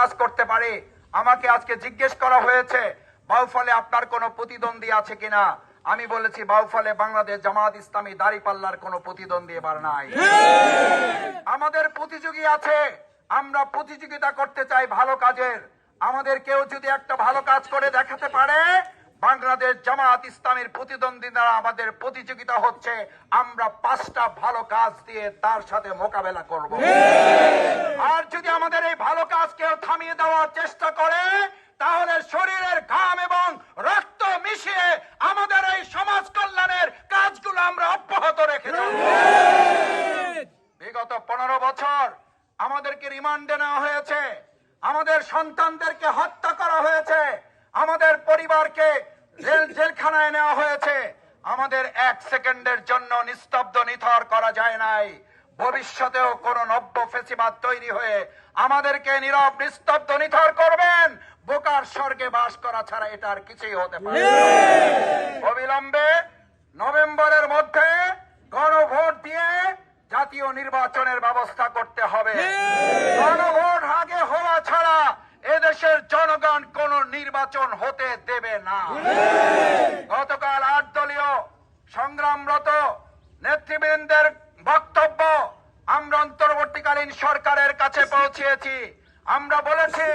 কাজ করতে পারি। আমাকে আজকে জিজ্ঞেস করা হয়েছে, বাউফলে আপনার কোনো প্রতিদ্বন্দ্বী আছে কিনা? আমি বলেছি, বাউফলে বাংলাদেশ জামাত ইসলামী দাঁড়িপাল্লার কোনো প্রতিদ্বন্দ্বী এবার নাই। আমাদের প্রতিযোগী আছে, আমরা প্রতিযোগিতা করতে চাই ভালো কাজের। আমাদের কেউ যদি একটা ভালো কাজ করে দেখাতে পারে, বাংলাদেশ জামাত ইসলামের প্রতিদ্বন্দ্বী দ্বারা আমাদের প্রতিযোগিতা হচ্ছে, আমরা পাঁচটা ভালো কাজ দিয়ে তার সাথে মোকাবেলা করব। আর যদি আমাদের এই থামিয়ে দেওয়ার চেষ্টা করে, তাহলে শরীরের ঘাম এবং রক্ত মিশিয়ে আমাদের এই সমাজ কল্যাণের কাজগুলো আমরা অব্যাহত রেখে বিগত পনেরো বছর আমাদেরকে রিমান্ডে নেওয়া হয়েছে, আমাদের সন্তানদেরকে হত্যা করা হয়েছে, আমাদের পরিবারকে জেল, জেলখানায় নেওয়া হয়েছে। আমাদের এক সেকেন্ডের জন্য নিস্তব্ধ নিথর করা যায় নাই। ভবিষ্যতেও কোন নব্য ফেসিবাদ তৈরি হয়ে আমাদেরকে নীরব, নিস্তব্ধ, নিথর করবেন। বোকার স্বর্গে বাস করা ছাড়া এটা আর কিছুই হতে পারে অবিলম্বে নভেম্বরের মধ্যে গণভোট দিয়ে জাতীয় নির্বাচনের ব্যবস্থা করতে হবে। গণভোট আগে হওয়া ছাড়া এদেশের জনগণ কোন নির্বাচন হতে দেবে না। গতকাল আট দলীয় সংগ্রামরত নেতৃবৃন্দের বক্তব্য আমরা অন্তর্বর্তীকালীন সরকারের কাছে পৌঁছেছি। আমরা বলেছি,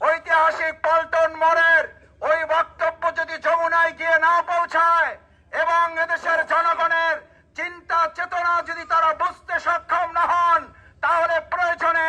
ঐতিহাসিক পল্টন মোড়ের ওই বক্তব্য যদি যমুনায় গিয়ে না পৌঁছায় এবং এদেশের জনগণের চিন্তা চেতনা যদি তারা বুঝতে সক্ষম না হন, তাহলে প্রয়োজনে